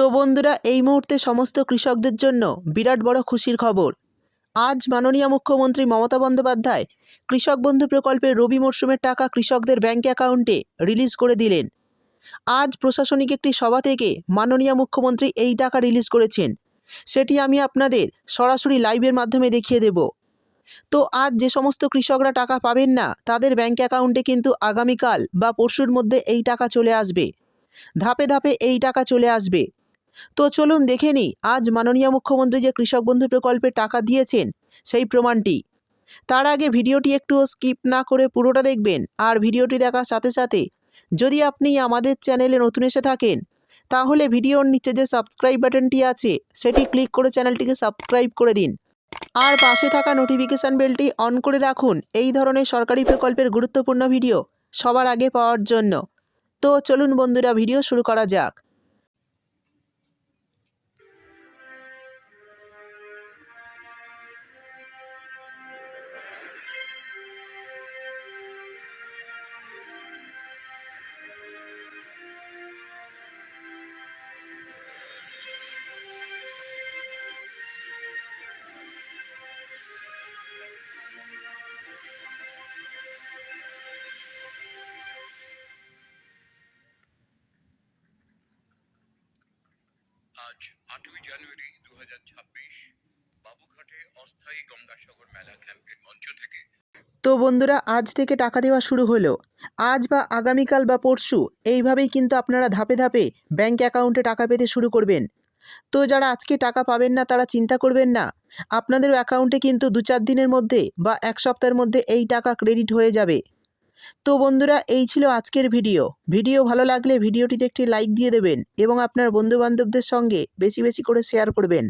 তো বন্ধুরা, এই মুহূর্তে সমস্ত কৃষকদের জন্য বিরাট বড় খুশির খবর। আজ মাননীয় মুখ্যমন্ত্রী মমতা বন্দ্যোপাধ্যায় কৃষক বন্ধু প্রকল্পের রবি মরশুমের টাকা কৃষকদের ব্যাঙ্ক অ্যাকাউন্টে রিলিজ করে দিলেন। আজ প্রশাসনিক একটি সভা থেকে মাননীয় মুখ্যমন্ত্রী এই টাকা রিলিজ করেছেন। সেটি আমি আপনাদের সরাসরি লাইভের মাধ্যমে দেখিয়ে দেব। তো আজ যে সমস্ত কৃষকরা টাকা পাবেন না, তাদের ব্যাঙ্ক অ্যাকাউন্টে কিন্তু আগামীকাল বা পরশুর মধ্যে এই টাকা চলে আসবে। ধাপে ধাপে এই টাকা চলে আসবে। তো চলুন দেখে নিই, আজ মাননীয় মুখ্যমন্ত্রী যে কৃষক বন্ধু প্রকল্পে টাকা দিয়েছেন, সেই প্রমাণটি। তার আগে ভিডিওটি একটু স্কিপ না করে পুরোটা দেখবেন, আর ভিডিওটি দেখার সাথে সাথে যদি আপনি আমাদের চ্যানেলে নতুন এসে থাকেন, তাহলে ভিডিওর নিচে যে সাবস্ক্রাইব বাটনটি আছে, সেটি ক্লিক করে চ্যানেলটিকে সাবস্ক্রাইব করে দিন। আর পাশে থাকা নোটিফিকেশান বেলটি অন করে রাখুন, এই ধরনের সরকারি প্রকল্পের গুরুত্বপূর্ণ ভিডিও সবার আগে পাওয়ার জন্য। তো চলুন বন্ধুরা, ভিডিও শুরু করা যাক। আজ আটই জানুয়ারি দু বাবুঘাটে অস্থায়ী গঙ্গাসাগর মেলা ক্যাম্পের মঞ্চ থেকে। তো বন্ধুরা, আজ থেকে টাকা দেওয়া শুরু হলো। আজ বা আগামীকাল বা পরশু, এইভাবেই কিন্তু আপনারা ধাপে ধাপে ব্যাঙ্ক অ্যাকাউন্টে টাকা পেতে শুরু করবেন। তো যারা আজকে টাকা পাবেন না, তারা চিন্তা করবেন না। আপনাদের অ্যাকাউন্টে কিন্তু দু চার দিনের মধ্যে বা এক সপ্তাহের মধ্যে এই টাকা ক্রেডিট হয়ে যাবে। তো বন্ধুরা, এই ছিল আজকের ভিডিও। ভিডিও ভালো লাগলে ভিডিওটিতে একটি লাইক দিয়ে দেবেন এবং আপনার বন্ধুবান্ধবদের সঙ্গে বেশি বেশি করে শেয়ার করবেন।